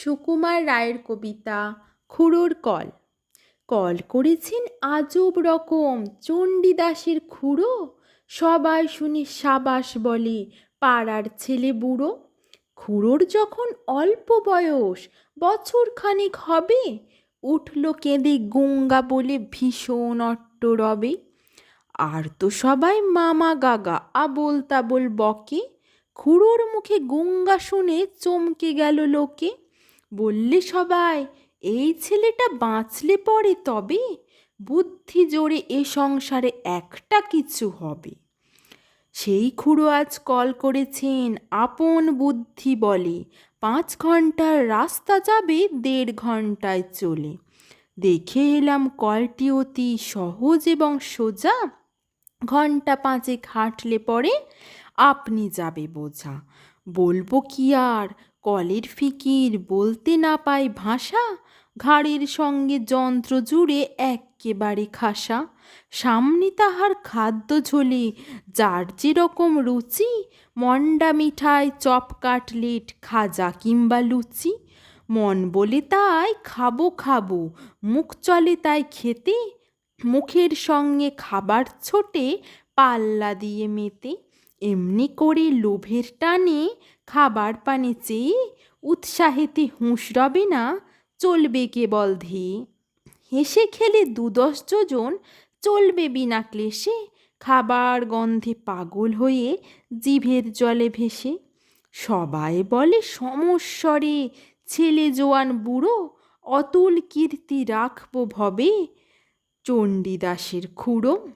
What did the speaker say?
সুকুমার রায়ের কবিতা খুড়োর call. Call করেছেন আজব রকম চণ্ডীদাসের খুড়ো। সবাই শুনে সাবাস বলে, পাড়ার ছেলে বুড়ো। খুড়োর যখন অল্প বয়স বছর খানিক হবে, উঠল কেঁদে গঙ্গা বলে ভীষণ অট্ট রবে আর তো সবাই মামা গাগা, আবোল তাবোল বকে। খুড়োর মুখে গঙ্গা শুনে চমকে গেল লোকে। বললে সবাই, এই ছেলেটা বাঁচলে পরে তবে বুদ্ধি জোরে এ সংসারে একটা কিছু হবে। সেই খুড়ো আজ কল করেছেন, আপন বুদ্ধি বলে, পাঁচ ঘণ্টার রাস্তা যাবে দেড় ঘন্টায় চলে। দেখে এলাম কলটি অতি সহজ এবং সোজা। ঘণ্টা পাঁচেক হাঁটলে পরে আপনি যাবে বোঝা। বলব কি আর কলের ফিকির বলতে না পাই ভাষা, ঘাড়ের সঙ্গে যন্ত্র জুড়ে এক্কেবারে খাসা। সামনে তাহার খাদ্য ঝোলে, যার যেরকম রুচি, মন্ডা মিঠাই, চপ কাটলেট, খাজা কিংবা লুচি। মন বলে তাই খাব খাব, মুখ চলে তাই খেতে, মুখের সঙ্গে খাবার ছোটে পাল্লা দিয়ে মেতে এমনি করে লোভের টানে খাবার পানে চেয়ে উৎসাহেতে হুঁশ রবে না, চলবে কেবল ধেয়ে। হেসে খেলে দু দশ যোজন চলবে বিনা ক্লেশে, খাবার গন্ধে পাগল হয়ে জিভের জলে ভেসে। সবাই বলে, সমস্বরে, ছেলে জোয়ান বুড়ো, অতুল কীর্তি রাখব ভবে। চণ্ডীদাসের খুড়ো